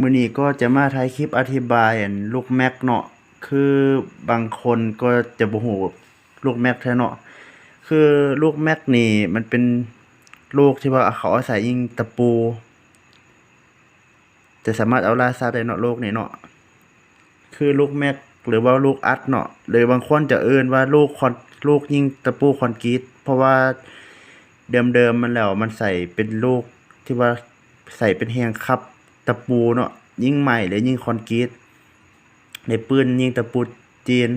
มื้อนี้ก็จะมาถ่ายคลิปอธิบายอันลูกแม็กเนาะ คือบางคนก็จะบ่ฮู้ลูกแม็กแท้เนาะ คือลูกแม็กนี่มันเป็นลูกที่ว่าเขาอาศัยยิงตะปู จะสามารถเอาล่าสัตว์ได้เนาะโลกนี้เนาะ คือลูกแม็กหรือว่าลูกอัดเนาะหรือบางคนจะเอิ้นว่าลูกคอนลูกยิงตะปูคอนกรีตเพราะว่าเดิมๆมันแล้วมันใส่เป็นลูกที่ว่าใส่เป็นแฮงครับ ตะปูเนาะยิงไม้หรือยิงคอนกรีตในปืนยิงตะปูจีน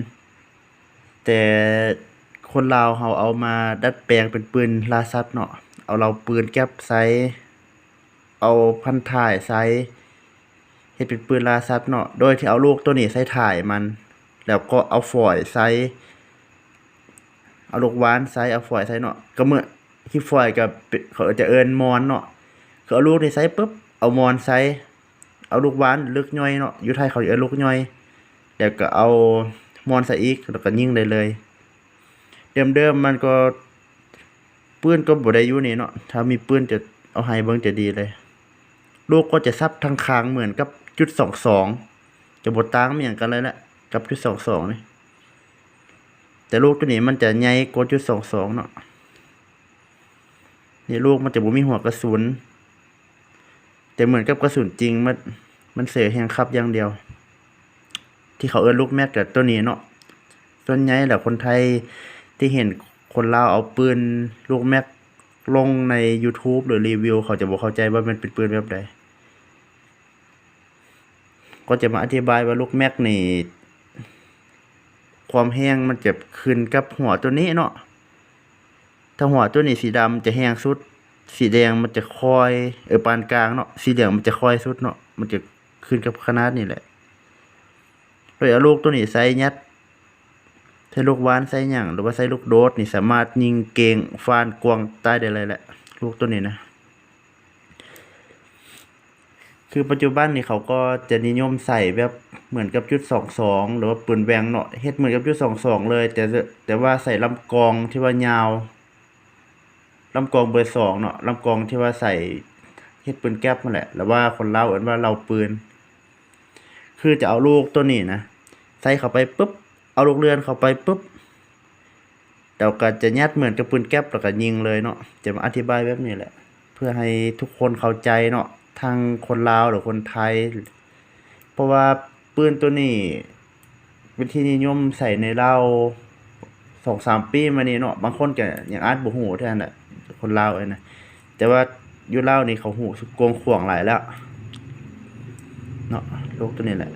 แต่คนลาวเขาเอามาดัดแปลงเป็นปืนลาสัตว์เนาะเอาเราปืนแก๊ปไซเอาพันถ่ายไซเฮ็ดเป็นปืนลาสัตว์เนาะโดยที่เอาลูกตัวนี้ใส่ถ่ายมัน แล้วก็เอาฝอยใส่เอาลูกวานใส่เอาฝอยใส่เนาะก็เมื่อที่ฝอยก็เป็นเขาจะเอิ้นมอนเนาะคือเอาลูกนี่ใส่ปุ๊บ เอามอนใส่เอาลูกวานลึกย่อยเนาะยู่ไทยเขาเอิ้นลูกย่อยแล้วก็เอามอนใส่อีกแล้วก็ยิงได้เลย เดิมๆมันก็ปืนก็บ่ได้อยู่นี่เนาะถ้ามีปืนจะเอาให้เบิ่งจะดีเลย ลูกก็จะซับทางคางเหมือนกับจุด22จะบ่ต่างมีหยังกันเลยแหละกับจุด22นี่แต่ลูกตัวนี้มันจะใหญ่กว่าจุด22เนาะนี่ลูกมันจะบ่มีหัวกระสุน แต่เหมือนกับกระสุนจริงมันมันเสือแฮงครับอย่างเดียว ที่เขาเอิ้นลูกแม็กกับตัวนี้เนาะส่วนใหญ่แล้วคนไทยที่เห็นคนลาวเอาปืนลูกแม็กลงใน YouTube หรือรีวิว เขาจะบ่เข้าใจว่ามันเป็นปืนแบบใดก็จะมาอธิบายว่าลูกแม็กนี่ ความแรงมันจะขึ้นกับหัวตัวนี้เนาะถ้าหัวตัวนี้สีดำจะแรงสุด สีแดงมันจะคอยเออปานกลางเนาะสีเหลืองมันจะคอยสุดเนาะมันจะขึ้นกับขนาดนี้แหละโดยเอาลูกตัวนี้ใส่ยัดใส่ลูกวานใส่หยังหรือว่าใส่ลูกโดดนี่สามารถยิงเก่งฟานกวางใต้ได้เลยแหละ ลูกตัวนี้นะคือปัจจุบันนี่เขาก็จะนิยมใส่แบบเหมือนกับจุด22หรือว่าปืนแบงเนาะเฮ็ดเหมือนกับจุด22เลย แต่แต่ว่าใส่ลำกองที่ว่ายาว ลำกองเบอร์2เนาะลำกองที่ว่าใส่เฮ็ดปืนแก๊ปนั่นแหละหรือว่าคนเล่าเอิ้นว่าเหล่าปืน คือจะเอาลูกตัวนี้นะใส่เข้าไปปุ๊บเอาลูกเรือนเข้าไปปุ๊บแล้วก็จะยัดเหมือนกับปืนแก๊ปแล้วก็ยิงเลยเนาะจะมาอธิบายแบบนี้แหละ เพื่อให้ทุกคนเข้าใจเนาะทั้งคนลาวหรือคนไทย เพราะว่าปืนตัวนี้เป็นที่นิยมใส่ในเลาว2-3ปีมานี้เนาะบางคนก็ยังอาจบ่ฮู้เท่านั้นแหละ คนลาวเอ้นะแต่ว่าอยู่ลาวนี่เขาหูกวงขวงหลายแล้วเนาะลูกตัวนี้แหละ